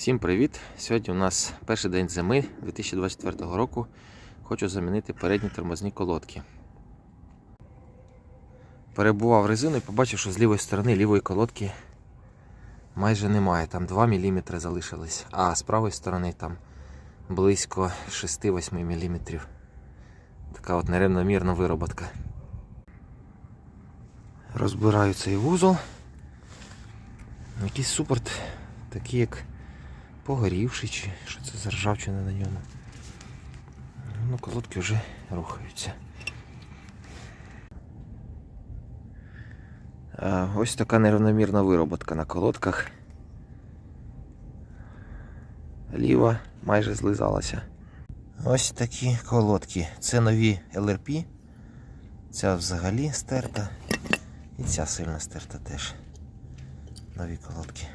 Всім привіт! Сьогодні у нас перший день зими 2024 року. Хочу замінити передні тормозні колодки. Перебував резину і побачив, що з лівої сторони лівої колодки майже немає. Там 2 мм залишились, а з правої сторони там близько 6-8 мм. Така от нерівномірна вироботка. Розбираю цей вузол. Якийсь супорт, такий як погорівший, чи що це за ржавчина на ньому. Ну, колодки вже рухаються. Ось така нерівномірна вироботка на колодках. Ліва майже злизалася. Ось такі колодки. Це нові LRP. Ця взагалі стерта. І ця сильно стерта теж. Нові колодки.